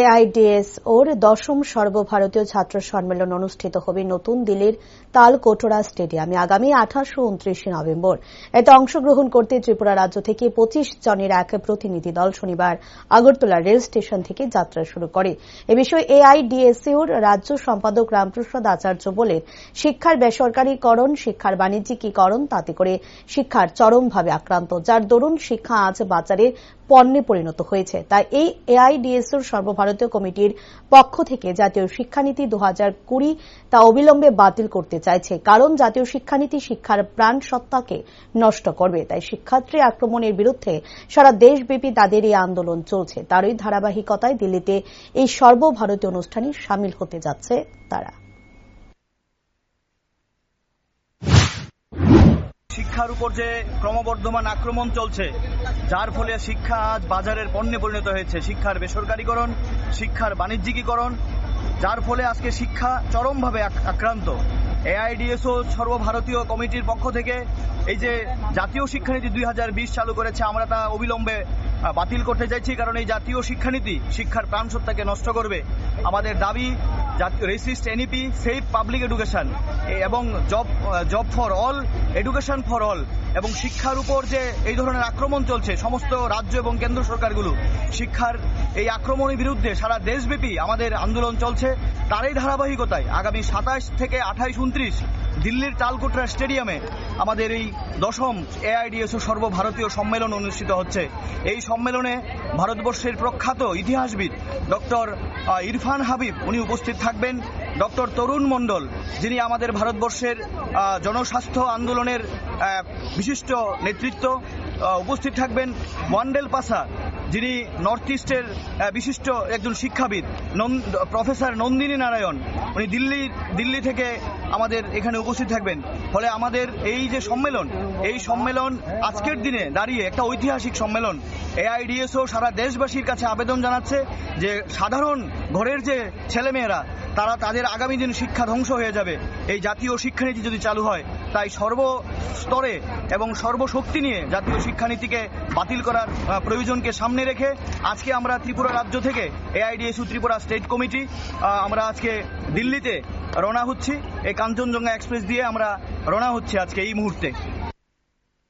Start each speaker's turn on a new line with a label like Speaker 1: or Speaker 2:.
Speaker 1: AIDS ওর দশম সর্বভারতীয় ছাত্র সম্মেলন অনুষ্ঠিত হবে নতুন দিল্লির তালকোটরা স্টেডিয়ামে আগামী আঠাশ ও উনত্রিশে নভেম্বর। এতে অংশগ্রহণ করতে ত্রিপুরা রাজ্য থেকে পঁচিশ জনের এক প্রতিনিধি দল শনিবার আগরতলা রেল স্টেশন থেকে যাত্রা শুরু করে। এ বিষয়ে এআইডিএসইউর রাজ্য সম্পাদক রামপ্রসাদ আচার্য বলেন, শিক্ষার বেসরকারীকরণ, শিক্ষার বাণিজ্যিকীকরণ তাতে করে শিক্ষার চরমভাবে আক্রান্ত, যার দরুন শিক্ষা আজ বাজারে পণ্যে পরিণত হয়েছে। তাই এই এআইডিএসওর সর্বভারতীয় কমিটির পক্ষ থেকে জাতীয় শিক্ষানীতি দু কুড়ি তা অবিলম্বে বাতিল করতে চাইছে। কারণ জাতীয় শিক্ষানীতি শিক্ষার প্রাণ সত্তাকে নষ্ট করবে। তাই শিক্ষার্থী আক্রমণের বিরুদ্ধে সারা দেশব্যাপী তাদের এই আন্দোলন চলছে। তারই ধারাবাহিকতায় দিল্লিতে এই সর্বভারতীয় অনুষ্ঠানে সামিল হতে যাচ্ছে তারা।
Speaker 2: শিক্ষার উপর যে ক্রমবর্ধমান আক্রমণ চলছে, যার ফলে শিক্ষা আজ বাজারের পণ্যে পরিণত হয়েছে। শিক্ষার বেসরকারীকরণ, শিক্ষার বাণিজ্যিকীকরণ, যার ফলে আজকে শিক্ষা চরমভাবে আক- আক্রান্ত। এআইডিএসও সর্বভারতীয় কমিটির পক্ষ থেকে এই যে জাতীয় শিক্ষানীতি দুই হাজার বিশ চালু করেছে, আমরা তা অবিলম্বে বাতিল করতে চাইছি, কারণ এই জাতীয় শিক্ষানীতি শিক্ষার প্রাণসত্তাকে নষ্ট করবে। আমাদের দাবি resist NEP, safe public education এবং job job for all, education for all, এবং শিক্ষার উপর যে এই ধরনের আক্রমণ চলছে, সমস্ত রাজ্য এবং কেন্দ্র সরকারগুলো, শিক্ষার এই আক্রমণের বিরুদ্ধে সারা দেশব্যাপী আমাদের আন্দোলন চলছে, তারই ধারাবাহিকতায়। আগামী সাতাশ থেকে আঠাইশ উনত্রিশ দিল্লির তালকোটরা স্টেডিয়ামে আমাদের এই দশম এআইডিএসও সর্বভারতীয় সম্মেলন অনুষ্ঠিত হচ্ছে। এই সম্মেলনে ভারতবর্ষের প্রখ্যাত ইতিহাসবিদ ডক্টর ইরফান হাবিব উনি উপস্থিত থাকবেন। ডক্টর তরুণ মণ্ডল, যিনি আমাদের ভারতবর্ষের জনস্বাস্থ্য আন্দোলনের বিশিষ্ট নেতৃত্ব উপস্থিত থাকবেন ওয়ান্ডেল পাসা যিনি নর্থ ইস্টের বিশিষ্ট একজন শিক্ষাবিদ প্রফেসর নন্দিনী নারায়ণ। উনি দিল্লি দিল্লি থেকে আমাদের এখানে উপস্থিত থাকবেন। ফলে আমাদের এই যে সম্মেলন, এই সম্মেলন আজকের দিনে দাঁড়িয়ে একটা ঐতিহাসিক সম্মেলন। এআইডিএসও সারা দেশবাসীর কাছে আবেদন জানাচ্ছে যে সাধারণ ঘরের যে ছেলেমেয়েরা, তারা তাদের আগামী দিন শিক্ষা ধ্বংস হয়ে যাবে। এই জাতীয় শিক্ষানীতি যদি চালু হয় তাই সর্ব স্তরে এবং সর্বশক্তি নিয়ে জাতীয় শিক্ষানীতিকে বাতিল করার প্রয়োজনকে সামনে রেখে আজকে আমরা ত্রিপুরা রাজ্য থেকে এআইডিএসু ত্রিপুরা স্টেট কমিটি আমরা আজকে দিল্লিতে রওনা হচ্ছি। এই কাঞ্চনজঙ্ঘা এক্সপ্রেস দিয়ে আমরা রওনা হচ্ছি আজকে এই মুহূর্তে।